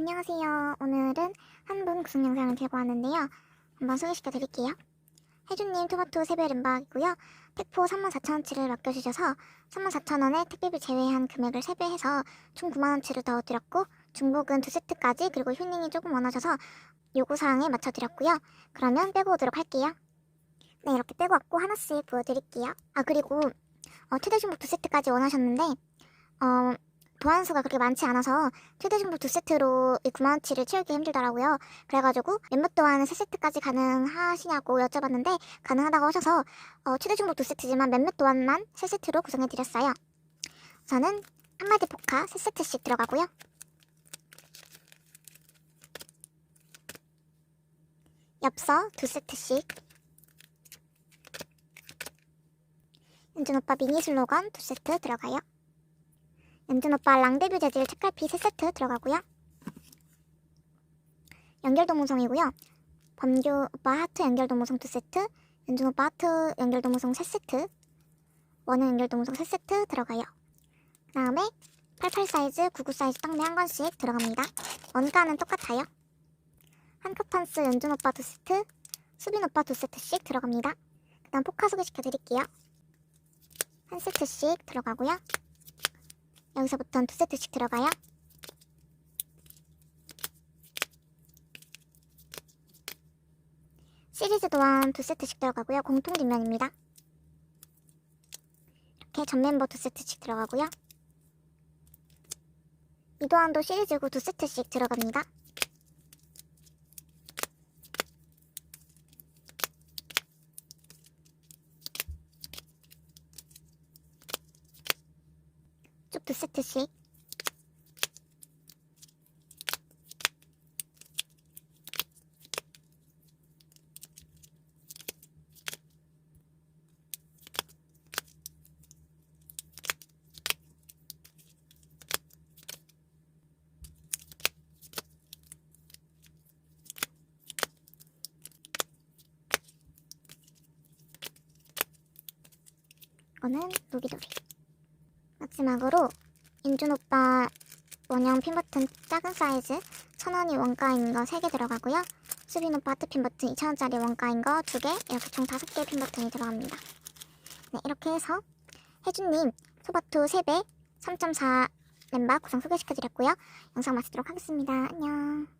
안녕하세요. 오늘은 한분 구성 영상을 들고 왔는데요. 한번 소개시켜 드릴게요. 혜주님 토마토 세배 램박이고요. 택포 34,000원치를 맡겨주셔서 34,000원에 택배비 제외한 금액을 세배해서 총 9만원치를 더 드렸고 중복은 두 세트까지 그리고 휴닝이 조금 원하셔서 요구사항에 맞춰 드렸고요. 그러면 빼고 오도록 할게요. 네 이렇게 빼고 왔고 하나씩 보여드릴게요. 아 그리고 어, 최대 중복 두 세트까지 원하셨는데 어, 도안수가 그렇게 많지 않아서 최대 중복 두 세트로 이 9만원치를 채우기 힘들더라고요. 그래가지고 몇몇 도안 세 세트까지 가능하시냐고 여쭤봤는데 가능하다고 하셔서 어, 최대 중복 두 세트지만 몇몇 도안만 세 세트로 구성해드렸어요. 저는 한마디 포카 세 세트씩 들어가고요. 엽서 두 세트씩 연준 오빠 미니 슬로건 두 세트 들어가요. 연준 오빠 랑데뷰 재질 책갈피 3세트 들어가고요. 연결도무송이고요. 범규 오빠 하트 연결도무송 2세트, 연준 오빠 하트 연결도무송 3세트, 원우 연결도무송 3세트 들어가요. 그 다음에 88 사이즈, 99 사이즈 떡메 한 건씩 들어갑니다. 원가는 똑같아요. 한커판스 연준 오빠 2세트, 수빈 오빠 2세트씩 들어갑니다. 그 다음 포카 소개시켜 드릴게요. 한 세트씩 들어가고요. 여기서부터는 두 세트씩 들어가요. 시리즈 도안 두 세트씩 들어가고요. 공통 뒷면입니다. 이렇게 전멤버 두 세트씩 들어가고요. 이 도안도 시리즈고 두 세트씩 들어갑니다. 쭉두 세트씩 이거는 노비돌이 마지막으로 인준 오빠 원형 핀 버튼 작은 사이즈 1,000원이 원가인 거 3개 들어가고요. 수빈 오빠 하트 핀 버튼 2,000원짜리 원가인 거 2개 이렇게 총 5개의 핀 버튼이 들어갑니다. 네, 이렇게 해서 혜준님 소바토 3배 3.4 램바 구성 소개시켜드렸고요. 영상 마치도록 하겠습니다. 안녕.